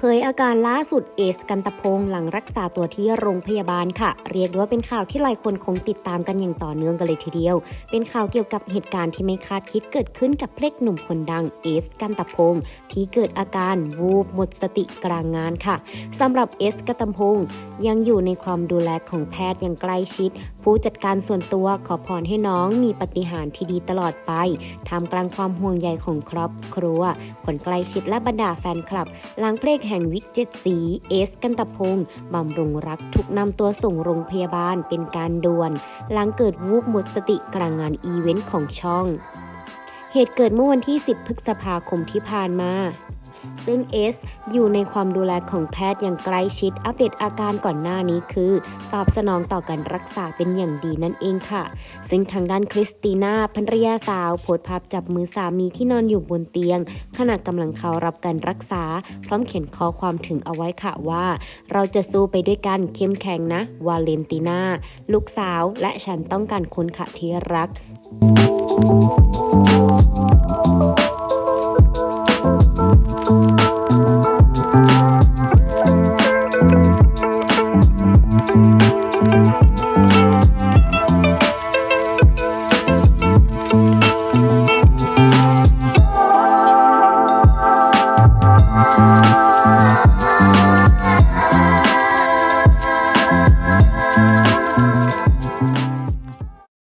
เผยอาการล่าสุดเอสกันตะพงศ์หลังรักษาตัวที่โรงพยาบาลค่ะ เรียกว่าเป็นข่าวที่หลายคนคงติดตามกันอย่างต่อเนื่องกันเลยทีเดียว เป็นข่าวเกี่ยวกับเหตุการณ์ที่ไม่คาดคิดเกิดขึ้นกับเพลกหนุ่มคนดังเอสกันตะพงศ์ที่เกิดอาการวูบหมดสติกลางงานค่ะสำหรับเอสกันตะพงศ์ยังอยู่ในความดูแลของแพทย์อย่างใกล้ชิด ผู้จัดการส่วนตัวขอพรให้น้องมีปฏิหารย์ที่ดีตลอดไปท่ามกลางความห่วงใยของครอบครัวคนใกล้ชิดและบรรดาแฟนคลับ หลังเพลงแห่งวิกเจ็ดสีเอสกันตพงศ์บำรุงรักถูกนำตัวส่งโรงพยาบาลเป็นการด่วน หลังเกิดวูบหมดสติกลางงานอีเวนต์ของช่อง เหตุเกิดเมื่อวันที่ 10 พฤษภาคมที่ผ่านมา ซึ่งเอสอยู่ในความดูแลของแพทย์อย่างใกล้ชิดอัปเดตอาการก่อนหน้านี้คือ ตอบสนองต่อการรักษาเป็นอย่างดีนั่นเองค่ะ ซึ่งทางด้านคริสติน่าภรรยาสาวโพสต์ภาพจับมือสามีที่นอนอยู่บนเตียง ขณะกำลังเข้ารับการรักษา พร้อมเขียนข้อความถึงเอาไว้ค่ะว่า เราจะสู้ไปด้วยกันเข้มแข็งนะ วาเลนติน่าลูกสาวและฉันต้องการคุณค่ะที่รัก Thank Música